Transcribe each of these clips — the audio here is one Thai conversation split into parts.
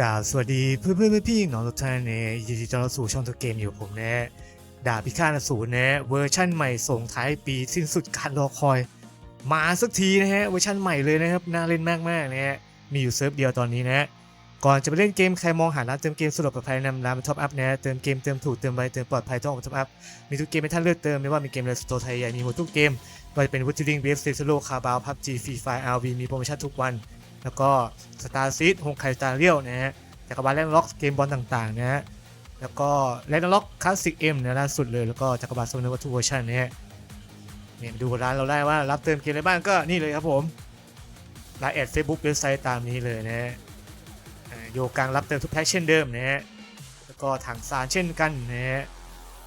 กล่าวสวัสดีเพื่อนเพื่อนๆพี่ๆน้องทุกท่านเนี่ยยินดีต้อนรับสู่ช่องตัวเกมอยู่ผมนะดาบพิฆาตอสูรนะเวอร์ชั่นใหม่ส่งท้ายปีสิ้นสุดการรอคอย มาสักทีนะฮะเวอร์ชันใหม่เลยนะครับน่าเล่นมากๆนะฮะมีอยู่เซิร์ฟเดียวตอนนี้นะก่อนจะไปเล่นเกมใครมองหาร้านเติมเกมสะดวกปลอดภัยนำร้านมาท็อปอัพนะท็อปเกมเติมถูกเติมไวเติมปลอดภัยต้องมาท็อปอัพมีทุกเกมให้ท่านเลือกเติมไม่ว่ามีเกมอะไรสโตร์ไทยใหญ่มีหมดทุกเกมไม่ว่าจะเป็นวูดทิงเวฟเซซโลคาบาวพับจีฟรีไฟอาร์วีมีโปรโมชั่นทุกวัน แล้วก็สตาร์ซีดฮงไคสตาเรียลนะฮะจักรวาลแลนด์ล็อกเกมบอลต่างๆนะฮะแล้วก็แลนด์ล็อกคลาสสิกเอ็มนะล่าสุดเลยแล้วก็จักรวาลโซนวัตถุเวอร์ชันนะฮะเนี่ยมาดูร้านเราได้ว่ารับเติมเกมอะไรบ้างก็นี่เลยครับผมไลน์แอดเฟซบุ๊กเว็บไซต์ตามนี้เลยนะฮะอ่าโยกังรับเติมทุกแพ็คเช่นเดิมนะฮะแล้วก็ถังซานเช่นกันนะฮะ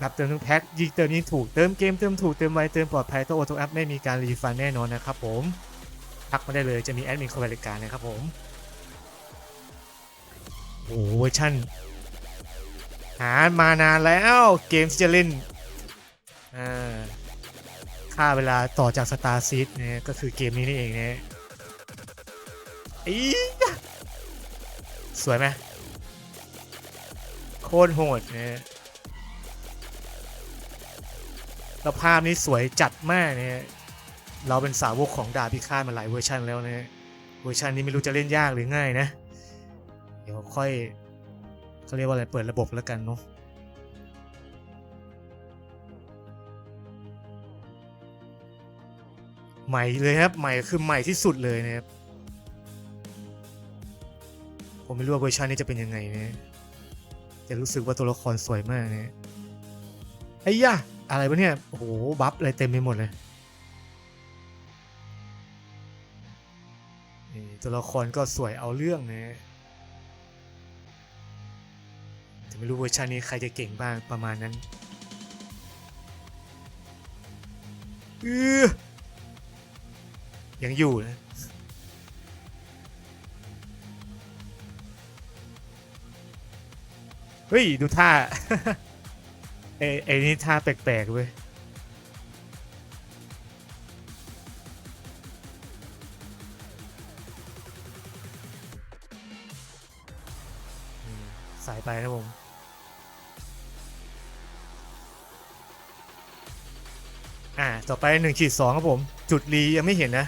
รับเติมทุกแพ็คยิ่งเติมยิ่งถูกเติมเกมเติมถูกเติมไวเติมปลอดภัยตัวโอโตแอปไม่มีการรีฟันแน่นอนนะครับผม ทักมาได้เลยจะมีแอดมินคอยบริการนะครับผมโอ้เวอร์ชันหามานานแล้วเกมที่จะเล่นอ่าค่าเวลาต่อจาก Star Seed เนี่ยก็คือเกมนี้นี่เองเนี่ยอีสวยไหมโคตรโหดเนี่ยแล้วภาพนี้สวยจัดมากเนี่ย เราเป็นสาวกของดาบพิฆาตมาหลายเวอร์ชันแล้วนี่ยเวอร์ชันนี้ไม่รู้จะเล่นยากหรือง่ายนะ เดี๋ยวค่อยเขาเรียกว่าอะไรเปิดระบบแล้วกันเนาะใหม่เลยครับใหม่คือใหม่ที่สุดเลยนะครับผมไม่รู้ว่าเวอร์ชันนี้จะเป็นยังไงนะแต่รู้สึกว่าตัวละครสวยมากนะไอ้ยะอะไรวะเนี่ยโอ้โหบัฟอะไรเต็มไปหมดเลย ตัวละครก็สวยเอาเรื่องนะแต่ไม่รู้เวอร์ชันนี้ใครจะเก่งบ้างประมาณนั้นเออยังอยู่นะเฮ้ย ดูท่า เอ้ไอ้นี่ท่าแปลกๆเว้ย นะผมอ่าต่อไป1ขีด2ครับผม จุดรียังไม่เห็นนะ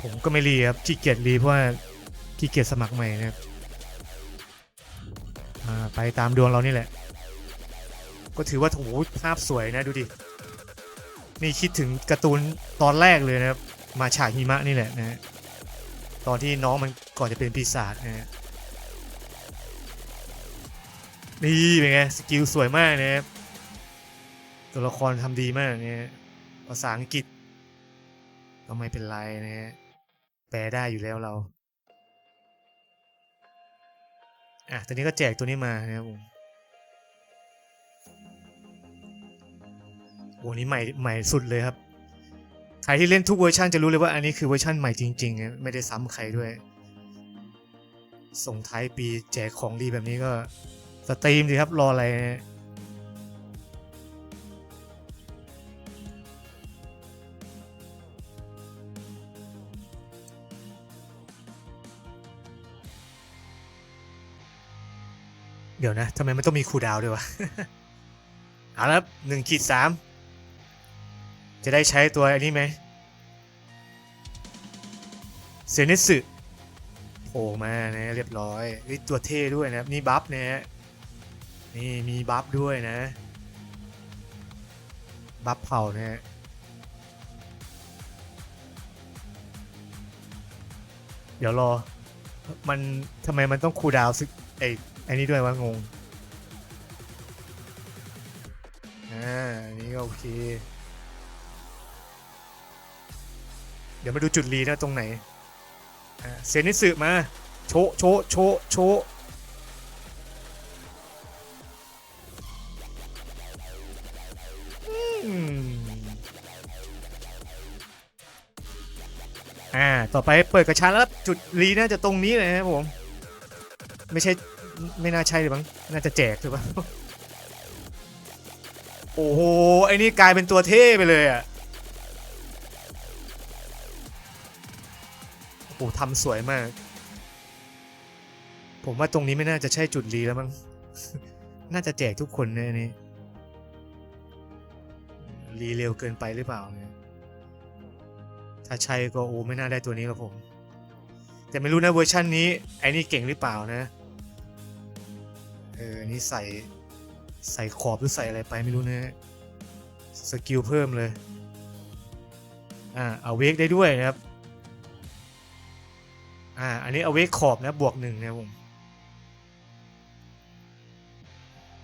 ผมก็ไม่รีครับขี้เกียจรีเพราะว่าขี้เกียจสมัครใหม่นะครับอ่าไปตามดวงเรานี่แหละ ก็ถือว่าโถภาพสวยนะดูดิ นี่คิดถึงการ์ตูนตอนแรกเลยนะครับ มาฉากหิมะนี่แหละนะตอนที่น้องมัน ก่อนจะเป็นปีศาจนะฮะนี่เป็นไงสกิลสวยมากนะครับตัวละครทำดีมากนี่ยภาษาอังกฤษก็ไม่เป็นไรนะฮะแปลได้อยู่แล้วเราอะตอนนี้ก็แจกตัวนี้มานะครับผมโอ้นี่ใหม่ใหม่สุดเลยครับ ใครที่เล่นทุกเวอร์ชันจะรู้เลยว่าอันนี้คือเวอร์ชันใหม่จริงๆนะไม่ได้ซ้ำใครด้วย ส่งท้ายปีแจกของดีแบบนี้ก็สตรีมสิครับ รออะไร เดี๋ยวนะทำไมมันต้องมีคูดาวด้วยวะ เอาละหนึ่งขีดสามจะได้ใช้ตัวอันนี้ไหมเซนิสึ โผล่มานะเรียบร้อยนี่ตัวเท่ด้วยนะครับนี่บัฟนะฮะนี่มีบัฟด้วยนะ บัฟเผานะฮะเดี๋ยวรอ มันทำไมมันต้องคูดาวซึไอไอ้นี่ด้วยวะงงอ่าอันนี้ก็โอเค เดี๋ยวมาดูจุดรีนะตรงไหน เซนิสึมา โชโชโชโชอ่า ต่อไปเปิดกระชาแล้วจุดรีน่าจะตรงนี้เลยนะครับผม ไม่ใช่ ไม่น่าใช่หรือมั้งน่าจะแจกหรือเปล่าโอ้โห ไอ้นี่กลายเป็นตัวเท่ไปเลยอะ อ้โอ้ทำสวยมาก ผมว่าตรงนี้ไม่น่าจะใช่จุดรีแล้วมั้ง น่าจะแจกทุกคนเนี่ยนี่รีเร็วเกินไปหรือเปล่าเนี่ยถ้าใช่ก็โอ้ไม่น่าได้ตัวนี้หรอกผม แต่ไม่รู้นะเวอร์ชันนี้ไอ้นี่เก่งหรือเปล่านะ เออนนี่ใส่ใส่ขอบหรือใส่อะไรไปไม่รู้นะสกิลเพิ่มเลย อ่าเอาเวกได้ด้วยนะครับ อ่า อันนี้เอาเวกขอบนะบวกหนึ่งนะผม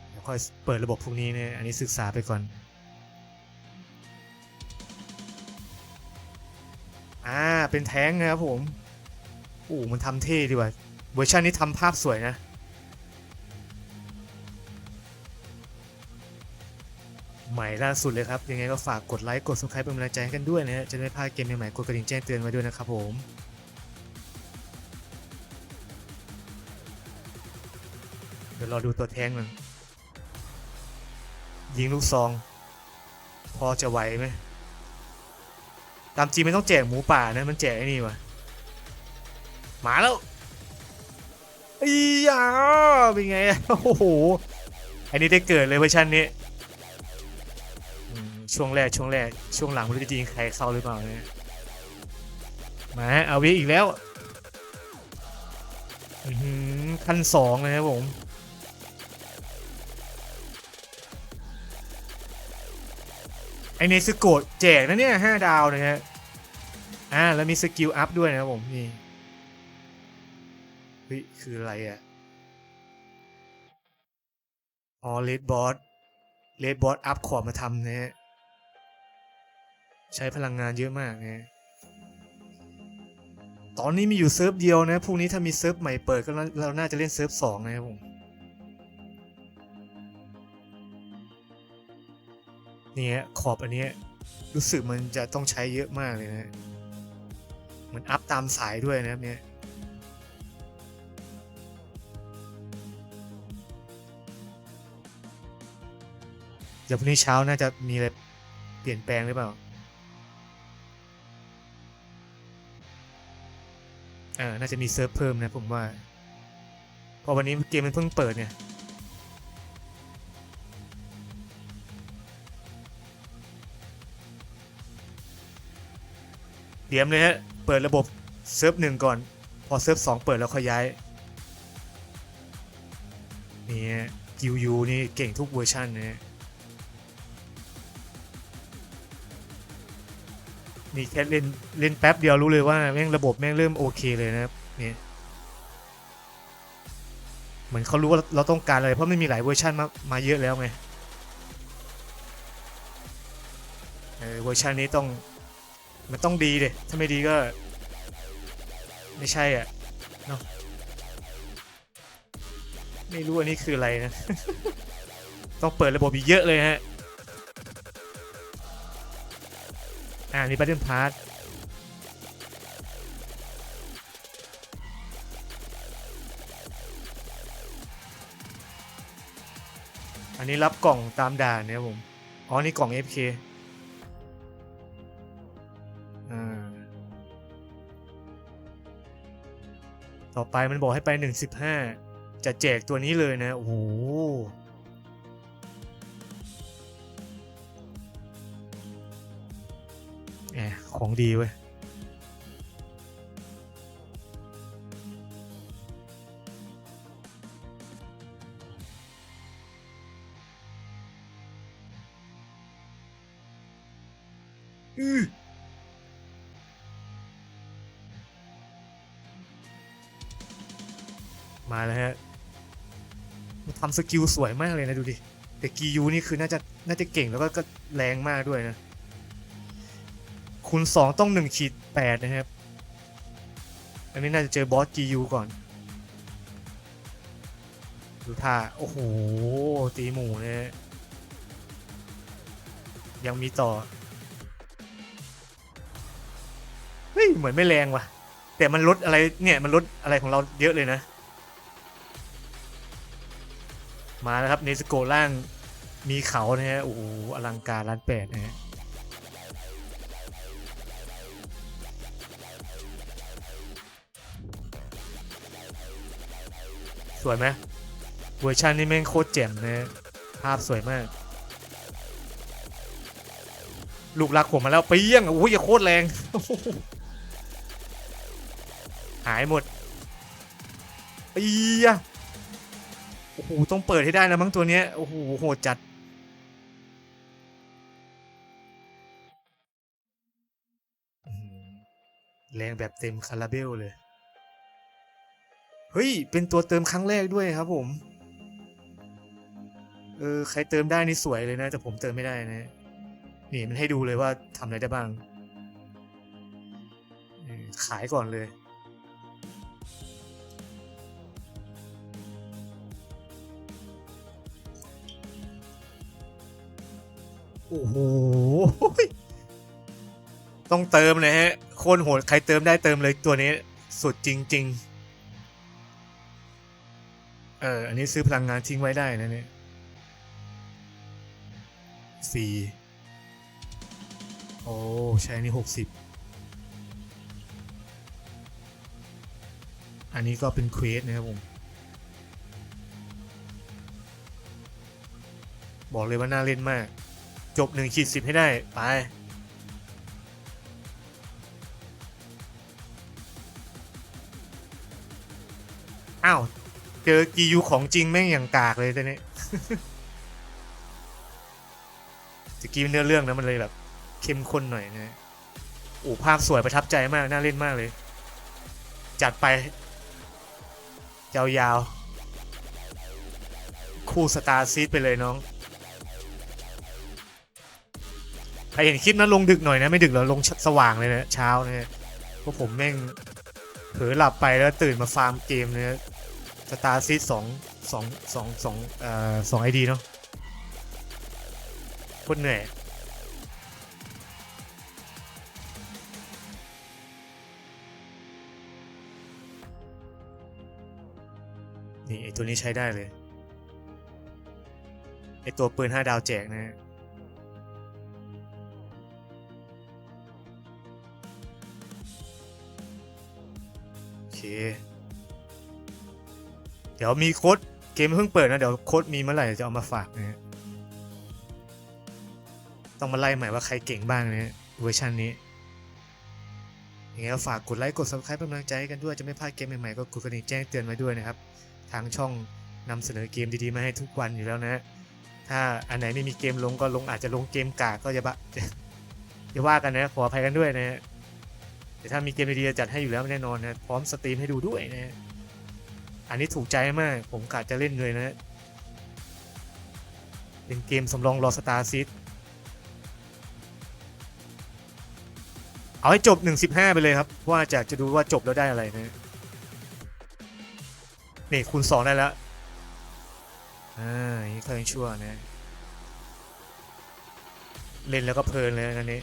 เดี๋ยวค่อยเปิดระบบพวกนี้เนี่ยอันนี้ศึกษาไปก่อน อ่า เป็นแท้งนะครับผมโอ้มันทำเท่ดีว่ะเวอร์ชันนี้ทำภาพสวยนะใหม่ล่าสุดเลยครับ ยังไงก็ฝากกดไลค์ กด subscribe เป็นกำลังใจให้กันด้วยนะฮะจะได้ไม่พลาดเกมใหม่ๆกดกระดิ่งแจ้งเตือนไว้ด้วยนะครับผม ยวรอดูตัวแท้งมันยิงลูกซอง พอจะไหวไหมตามจริงไม่ต้องแจกหมูป่านะ มันแจกไอ้นี่วะมาแล้วอียาเป็นไงโอ้โหอันนี้ได้เกิดเลยเวอร์ชันนี้ช่วงแรกช่วงแรกช่วงหลังไม่รู้จะยิงใครเข้าหรือเปล่าเนี่ยมาเอาวิอีกแล้วขั้นสองเลยครับผม ไอเนสโกดแจกนะเนี่ยห้าดาวนะฮะอ่าแล้วมีสกิลอัพด้วยนะครับผมนี่เฮ้ยคืออะไรอะอ๋อเลดบอสเลดบอสอัพขอบมาทำนะฮะใช้พลังงานเยอะมากนะตอนนี้มีอยู่เซิร์ฟเดียวนะพรุ่งนี้ถ้ามีเซิร์ฟใหม่เปิดก็เราน่าจะเล่นเซิร์ฟสองนะครับผม เนี่ยขอบอันนี้รู้สึกมันจะต้องใช้เยอะมากเลยนะมันอัพตามสายด้วยนะครับเนี่ยเดี๋ยวพรุ่งนี้เช้าน่าจะมีอะไรเปลี่ยนแปลงหรือเปล่าเอ่าน่าจะมีเซิร์ฟเพิ่มนะผมว่าพราะวันนี้เกมมันเพิ่งเปิดเนี่ย เดี๋ยวเลยฮะ เปิดระบบเซิร์ฟหนึ่งก่อน พอเซิร์ฟสองเปิดแล้วค่อยย้าย นี่กิวยูนี่เก่งทุกเวอร์ชันนะนี่แค่เล่นเล่นแป๊บเดียวรู้เลยว่าแม่งระบบแม่งเริ่มโอเคเลยนะครับเนี่ยเหมือนเขารู้ว่าเราต้องการอะไรเพราะไม่มีหลายเวอร์ชันมามาเยอะแล้วไงเออเวอร์ชันนี้ต้อง มันต้องดีเลยถ้าไม่ดีก็ ไม่ใช่อะเนาะไม่รู้อันนี้คืออะไรนะ ต้องเปิดระบบอีกเยอะเลยฮะ อ่านี่บัตเทิลพาร์ทอันนี้รับกล่องตามด่านเนี่ยผม อ๋อ นี่กล่อง FK ไปมันบอกให้ไป 1.15 จะแจกตัวนี้เลยนะ โอ้โหแหมของดีเว้ย สกิลสวยมากเลยนะดูดิแต่กียูนี่คือน่าจะน่าจะเก่งแล้วก็ก็แรงมากด้วยนะ คูณ 2 ต้อง 1 ขีด 8 นะครับ อันนี้น่าจะเจอบอสกียูก่อน ดูท่า โอ้โห ตีหมูเนะฮะยังมีต่อ เฮ้ย เหมือนไม่แรงว่ะ แต่มันลดอะไรเนี่ย มันลดอะไรของเราเยอะเลยนะ มาแล้วครับเนสโกล่างมีเขาเนี่ยโอ้โหอลังการร้านแปดนะฮะสวยไหมเวอร์ชันนี้แม่งโคตรเจ๋มนะภาพสวยมาก ลูกรักผมมาแล้วเปี้ยงโอ้ยโคตรแรง หายหมดเปี้ย โอ้โหต้องเปิดให้ได้นะมั้งตัวเนี้ยโอ้โหโหดจัด แรงแบบเต็มคาราเบลเลย เฮ้ย เป็นตัวเติมครั้งแรกด้วยครับผม เออ ใครเติมได้นี่สวยเลยนะ แต่ผมเติมไม่ได้นะ นี่มันให้ดูเลยว่าทำอะไรได้บ้าง ขายก่อนเลย โอ้โห ต้องเติมเลยฮะ โคนโหด ใครเติมได้เติมเลยตัวนี้ สุดจริง ๆ เออ อันนี้ซื้อพลังงานทิ้งไว้ได้นะเนี่ยฟรีโอ้ ใช้นนี้หกสิบอันนี้ก็เป็นเควสนะครับผม บอกเลยว่าน่าเล่นมาก จบหนึ่งขีดสิบให้ได้ ไป อ้าว เจอกียูของจริงแม่งอย่างกากเลยตอนนี้ตะกี้เนื้อเรื่องนะมันเลยแบบ เข้มข้นหน่อยนะโอ้ภาพสวยประทับใจมาก น่าเล่นมากเลย จัดไปยาวๆคู่สตาร์ซีดไปเลยน้อง ครเห็นคลิปนั้นลงดึกหน่อยนะไม่ดึกหรอกลงสว่างเลยนะเช้าเนี่ยเพราะผมแม่งเผลอหลับไปแล้วตื่นมาฟาร์มเกมเนี่ยสตาร์ซีสองสองสองสองเอ่อสองไอดีเนาะโคตรเหนื่อยนี่ไอตัวนี้ใช้ได้เลยไอตัวปืน5ดาวแจกนะ เคเดี๋ยวมีโค้ดเกมเพิ่งเปิดนะ เดี๋ยวโค้ดมีเมื่อไหร่จะเอามาฝากนะฮะต้องมาไล่ใหม่ว่าใครเก่งบ้างนะฮะเวอร์ชันนี้ยังไงก็ฝากกดไลค์กด subscribe เป็นกำลังใจให้กันด้วยจะไม่พลาดเกมใหม่ๆก็กดกระดิ่งแจ้งเตือนไว้ด้วยนะครับ ทางช่องนำเสนอเกมดีๆมาให้ทุกวันอยู่แล้วนะ ถ้าอันไหนไม่มีเกมลงก็ลงอาจจะลงเกมกากก็อย่าบะอย่าว่ากันนะขออภัยกันด้วยนะ แต่ถ้ามีเกมดีๆจะจัดให้อยู่แล้วแน่นอนนะพร้อมสตรีมให้ดูด้วยนะอันนี้ถูกใจมากผมกะจะเล่นเลยนะเป็นเกมสำรองรอสตาร์ซิตเอาให้จบ 1.15 ไปเลยครับ ว่าจะจะดูว่าจบแล้วได้อะไรนะนี่คูณ2ได้แล้ว อ่านี้เขายังชั่วนะ เล่นแล้วก็เพลินเลยอันนี้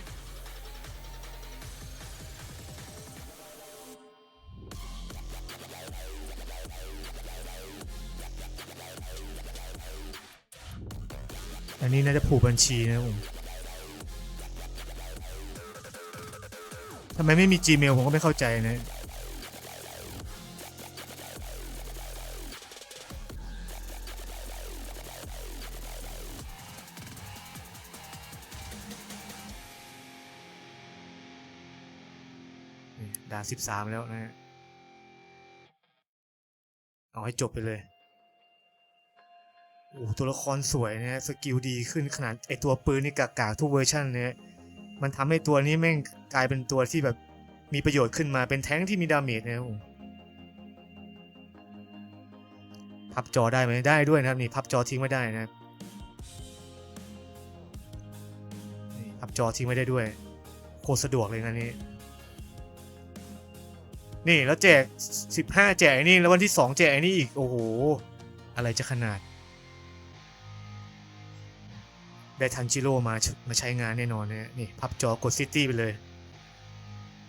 อันนี้น่าจะผูกบัญชีนะผมทำไมไม่มี Gmail ผมก็ไม่เข้าใจนะด่านสิบสามแล้วนะฮะเอาให้จบไปเลย โอ้ตัวละครสวยนะสกิลดีขึ้นขนาดไอตัวปืนนี่กากๆทุกเวอร์ชันเนี่ยมันทำให้ตัวนี้แม่งกลายเป็นตัวที่แบบมีประโยชน์ขึ้นมาเป็นแท้งที่มีดาเมจนะครับผมพับจอได้ไหมได้ด้วยนะครับนี่พับจอทิ้งไม่ได้นะหับนี่พับจอทิ้งไม่ได้ด้วยโคตรสะดวกเลยนะนี่นี่แล้วแจก 15 แจกนี่แล้ววันที่ 2 แจกนี่อีกโอ้โห อะไรจะขนาด ได้ทันจิโร่มามาใช้งานแน่นอนนะนี่พับจอกดซิตี้ไปเลย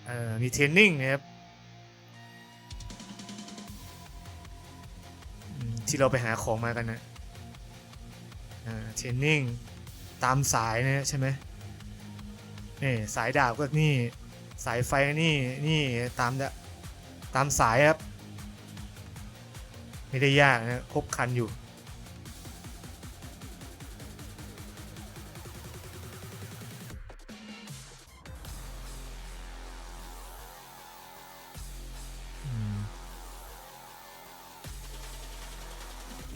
เอ่อมีเทรนนิ่งนะครับที่เราไปหาของมากันนะอ่าเทรนนิ่งตามสายนะใช่ไหมนี่สายดาบก็นี่สายไฟนี่นี่ตามดะตามสายครับ ไม่ได้ยากนะครบคันอยู่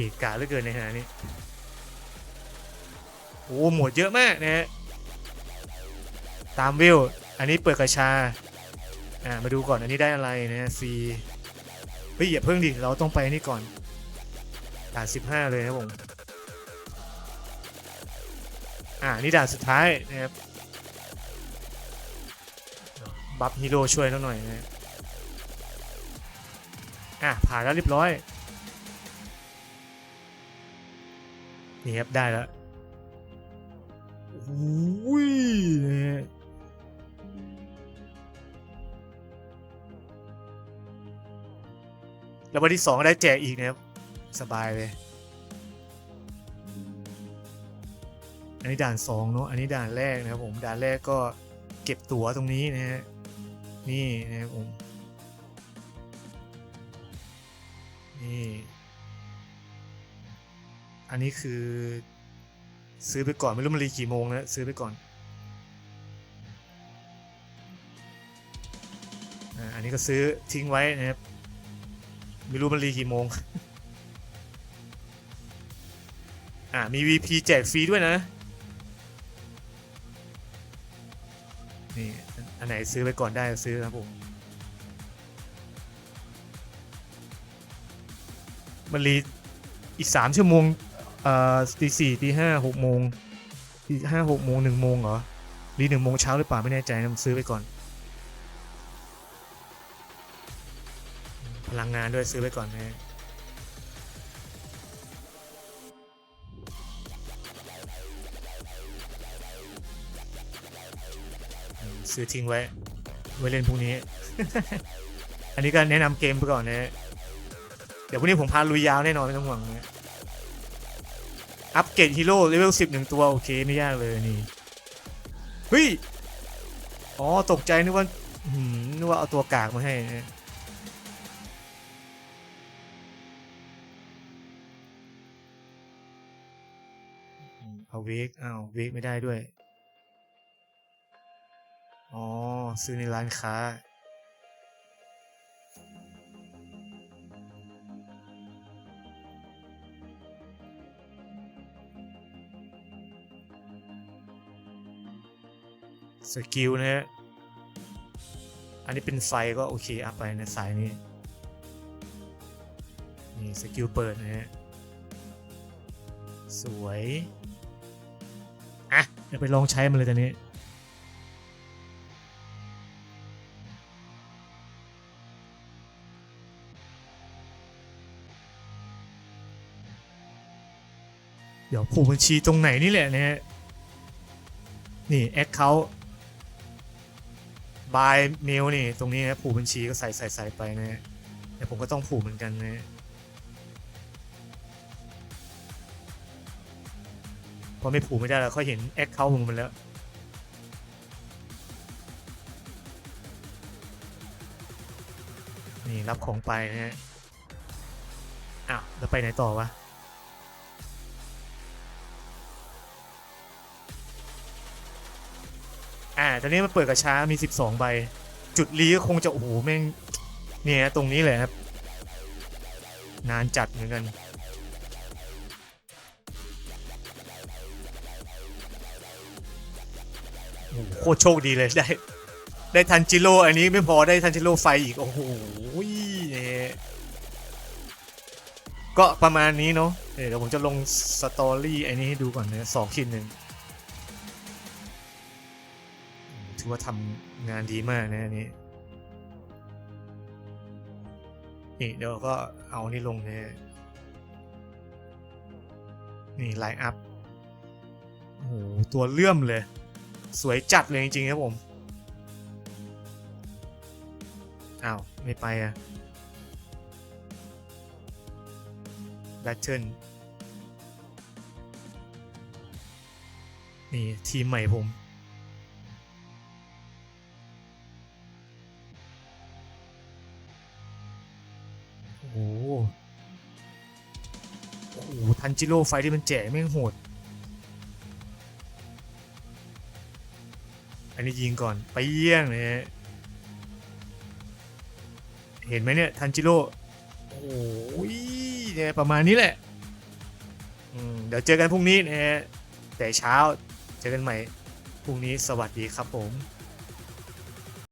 เกะกะเหลือเกินในขณะนี้ โอ้หมดเยอะมากนะฮะ ตามวิว อันนี้เปิดกระชา อ่า มาดูก่อนอันนี้ได้อะไรนะฟรีเฮ้ยอย่าเพิ่งดิ เราต้องไปนี่ก่อนด่าน15เลยครับผม อ่า นี่ด่านสุดท้ายนะครับบัฟฮีโร่ช่วยเราหน่อยนะอะผ่านแล้วเรียบร้อย นี่ครับได้แล้วโอ้ยเนี่ยแล้ววันที่สองได้แจกอีกนะครับ สบายเลย อันนี้ด่านสองเนาะ อันนี้ด่านแรกนะครับผม ด่านแรกก็เก็บตั๋วตรงนี้นะฮะ นี่นะครับผม นี่ อันนี้คือ ซื้อไปก่อนไม่รู้มันรีกี่โมงนะซื้อไปก่อนอันนี้ก็ซื้อทิ้งไว้นะครับไม่รู้มันรีกี่โมงอ่ามี VP แจกฟรีด้วยนะนี่อันไหนซื้อไปก่อนได้ซื้อครับผมมันรีอีกสามชั่วโมง เอ่อตีสี่ตีห้าหกโมงตีห้าหกโมงหนึ่งโมงเหรอรีหนึ่งโมงเช้าหรือเปล่าไม่แน่ใจนะผมซื้อไปก่อน พลังงานด้วยซื้อไปก่อนนะซื้อทิ้งไว้ ไว้เล่นพรุ่งนี้ อันนี้ก็แนะนำเกมไปก่อนนะ เดี๋ยวพรุ่งนี้ผมพาลุยยาวแน่นอนไม่ต้องห่วงนะ อัปเกรดฮีโร่เลเวลสิบหนึ่งตัว โอเคไม่ยากเลยนี่เฮ้ยอ๋อตกใจนึกว่าหืมนึกว่าเอาตัวกากมาให้เอาเวกอ้าวเวกไม่ได้ด้วย อ๋อ ซื้อในร้านค้า สกิลนะฮะ อันนี้เป็นไฟก็โอเคอัพไปในสายนี้ นี่สกิลเปิดนะฮะ สวย อะ เดี๋ยวไปลองใช้มันเลยตอนนี้เดี๋ยวผูกบัญชีตรงไหนนี่แหละนะฮะ นี่แอคเคาท์ บายเมลนี่ตรงนี้นะผูกบัญชีก็ใส่ใส่ใส่ไปนะแต่ผมก็ต้องผูกเหมือนกันนะพอไม่ผูกไม่ได้แล้วเขาเห็นแอคเคาท์ผมมันแล้วนี่รับของไปนะฮะอ้าวแล้วไปไหนต่อวะ อ่าตอนนี้มันเปิดกระช้ามี 12 ใบ จุดรีก็คงจะโอ้โหแม่งเนี่ยตรงนี้เลยครับ นานจัดเหมือนกันโอ้โหโคตรโชคดีเลยได้ ได้ทันจิโร่อันนี้ไม่พอได้ทันจิโร่ไฟอีก โอ้โหเนี่ยก็ประมาณนี้เนาะเดี๋ยวผมจะลงสตอรี่ไอ้นี้ให้ดูก่อนนะสองชิ้นหนึ่ง ถือว่าทำงานดีมากนะอันนี้นี่เดี๋ยวก็เอานี่ลงนี่ยนี่ไลน์อัพโอ้โหตัวเลื่อมเลย สวยจัดเลยจริงๆครับผมอ้าว ไม่ไปอะแบทเทิลนี่ ทีมใหม่ผม นจิโร่ไฟที่มันแจกแม่งโหด อันนี้ยิงก่อนไปเยี่ยงนะฮะเห็นไหมเนี่ยทันจิโร่โอ้ยเนี่ยประมาณนี้แหละเดี๋ยวเจอกันพรุ่งนี้นะฮะแต่เช้าเจอกันใหม่พรุ่งนี้สวัสดีครับผม